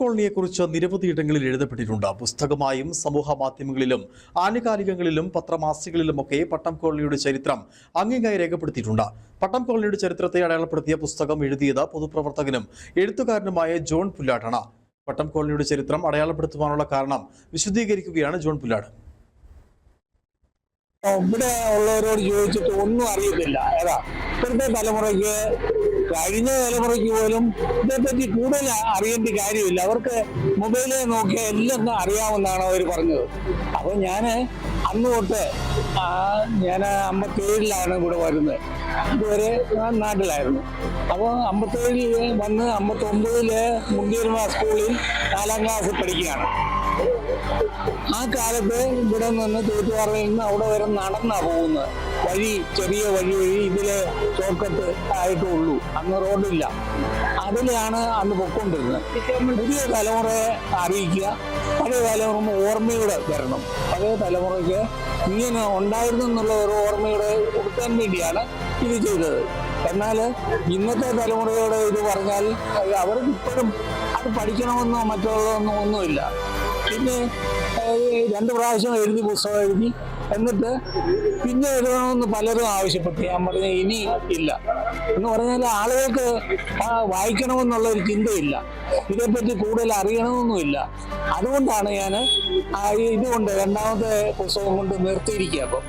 കോളനിയെക്കുറിച്ച് നിരവധിയിടങ്ങളിൽ എഴുതപ്പെട്ടിട്ടുണ്ട്. പുസ്തകമായും സമൂഹ മാധ്യമങ്ങളിലും ആനുകാലികങ്ങളിലും പത്രമാസികകളിലുമൊക്കെ പട്ടം കോളനിയുടെ ചരിത്രം അങ്ങിങ്ങായി രേഖപ്പെടുത്തിയിട്ടുണ്ട്. പട്ടം കോളനിയുടെ ചരിത്രത്തെ അടയാളപ്പെടുത്തിയ പുസ്തകം എഴുതിയത് പൊതുപ്രവർത്തകനും എഴുത്തുകാരനുമായ ജോൺ പുല്ലാട്ടാണ്. പട്ടം കോളനിയുടെ ചരിത്രം അടയാളപ്പെടുത്തുവാനുള്ള കാരണം വിശദീകരിക്കുകയാണ് ജോൺ പുല്ലാട് ഇവിടെ ഉള്ളവരോട് ചോദിച്ചിട്ട് ഒന്നും അറിയത്തില്ല. ഏതാ? ഇപ്പോഴത്തെ തലമുറയ്ക്ക് കഴിഞ്ഞ തലമുറയ്ക്ക് പോലും ഇതേപ്പറ്റി കൂടുതൽ അറിയേണ്ട കാര്യമില്ല. അവർക്ക് മൊബൈലിൽ നോക്കിയാൽ എല്ലാം അറിയാമെന്നാണ് അവർ പറഞ്ഞത്. അപ്പോൾ ഞാൻ അന്ന് തൊട്ട് ഞാൻ അമ്പത്തേഴിലാണ് ഇവിടെ വരുന്നത്. ഇതുവരെ ഞാൻ നാട്ടിലായിരുന്നു. അപ്പോൾ അമ്പത്തേഴിൽ വന്ന് അമ്പത്തൊമ്പതിൽ മുണ്ടിയർമ സ്കൂളിൽ നാലാം ക്ലാസ് പഠിക്കുകയാണ്. ആ കാലത്ത് ഇവിടെ നിന്ന് തൂത്തുപാറയിൽ നിന്ന് അവിടെ വരെ നടന്നാ പോകുന്നത്. വഴി ചെറിയ വഴി വഴി ഇതിലെ ഷോർട്ട്കട്ട് ആയിട്ടേ ഉള്ളൂ. അന്ന് റോഡില്ല. അതിലാണ് അന്ന് പൊക്കൊണ്ടിരുന്നത് പുതിയ തലമുറയെ അറിയിക്കുക. പഴയ തലമുറ ഓർമ്മയുടെ വരണം. പഴയ തലമുറയ്ക്ക് ഇങ്ങനെ ഉണ്ടായിരുന്നു എന്നുള്ള ഒരു ഓർമ്മയുടെ കൊടുക്കാൻ വേണ്ടിയാണ് ഇത് ചെയ്തത് എന്നാൽ ഇന്നത്തെ തലമുറയോട് ഇത് പറഞ്ഞാൽ അവർക്ക് ഇപ്പോഴും അത് പഠിക്കണമെന്നോ മറ്റുള്ളതൊന്നും ഒന്നുമില്ല. പിന്നെ രണ്ട് പ്രാവശ്യം എഴുതി പുസ്തകം എഴുതി. എന്നിട്ട് പിന്നെ എഴുതണമെന്ന് പലരും ആവശ്യപ്പെട്ടു. ഞാൻ പറഞ്ഞു ഇനി ഇല്ല. എന്ന് പറഞ്ഞാൽ ആളുകൾക്ക് വായിക്കണമെന്നുള്ള ഒരു ചിന്തയില്ല. ഇതേപ്പറ്റി കൂടുതൽ അറിയണമെന്നുമില്ല അതുകൊണ്ടാണ് ഞാൻ ഇതുകൊണ്ട് രണ്ടാമത്തെ പുസ്തകം കൊണ്ട് നിർത്തിയിരിക്കുക അപ്പം.